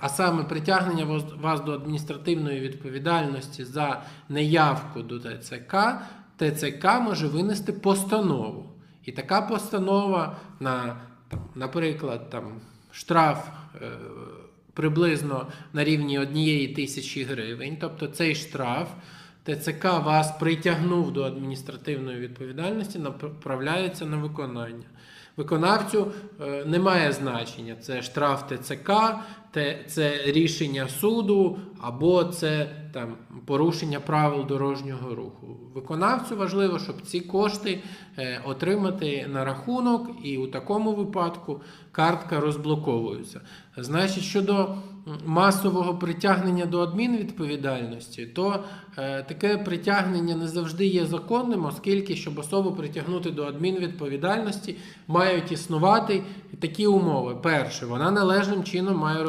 а саме притягнення вас- до адміністративної відповідальності за неявку до ТЦК, ТЦК може винести постанову. І така постанова на, наприклад, там, штраф е, приблизно на рівні однієї тисячі гривень. Тобто цей штраф ТЦК вас притягнув до адміністративної відповідальності, направляється на виконання. Виконавцю е, немає значення. Це штраф ТЦК, те- це рішення суду або це там порушення правил дорожнього руху. Виконавцю важливо, щоб ці кошти е, отримати на рахунок, і у такому випадку картка розблоковується. Значить, щодо масового притягнення до адмінвідповідальності, то е, таке притягнення не завжди є законним, оскільки щоб особу притягнути до адмінвідповідальності, мають існувати такі умови. Перше, вона належним чином має розповідати.